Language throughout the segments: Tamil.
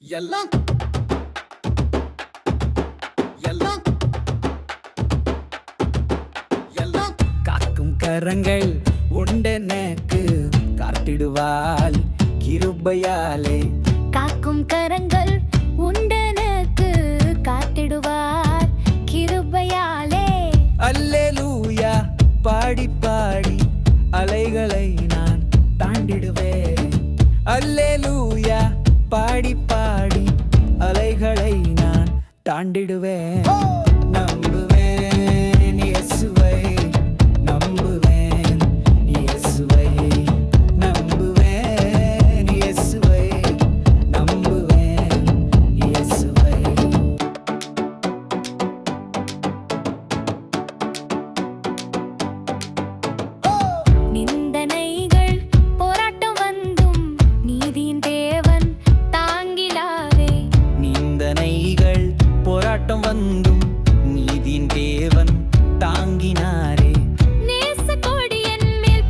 எல்லாம். எல்லாம். எல்லாம். காக்கும் கரங்கள் உண்டெனக்கு காத்திடுவாள் கிருபையாலே. காக்கும் கரங்கள் உண்டனக்கு காத்திடுவார் கிருபையாலே. அல்லேலூயா. பாடி பாடி அலைகளை நான் தாண்டிடுவேன். அல்லேலூயா. பாடி பாடி அலைகளை நான் தாண்டிடுவேன்.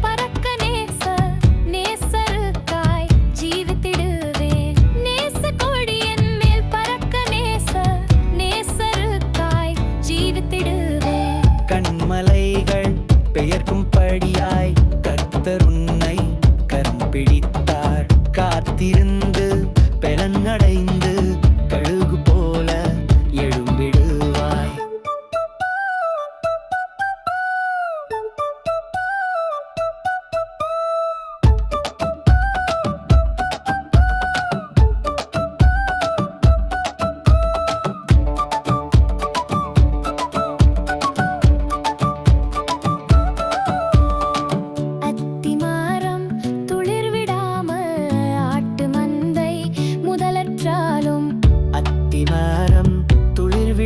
பறக்க நேச நேசருக்காய் ஜீவித்திடுவேன். கண்மலைகள் பெயர்க்கும்படியாய் கர்த்தர் உன்னை கரம் பிடித்தார். காத்திருந்து பெலனடைந்து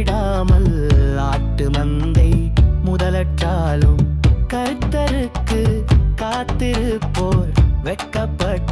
விடாமல் ஆட்டு மந்தை முதலற்றாலும் கருத்தருக்கு காத்திருப்போர் வெட்கப்பட்டு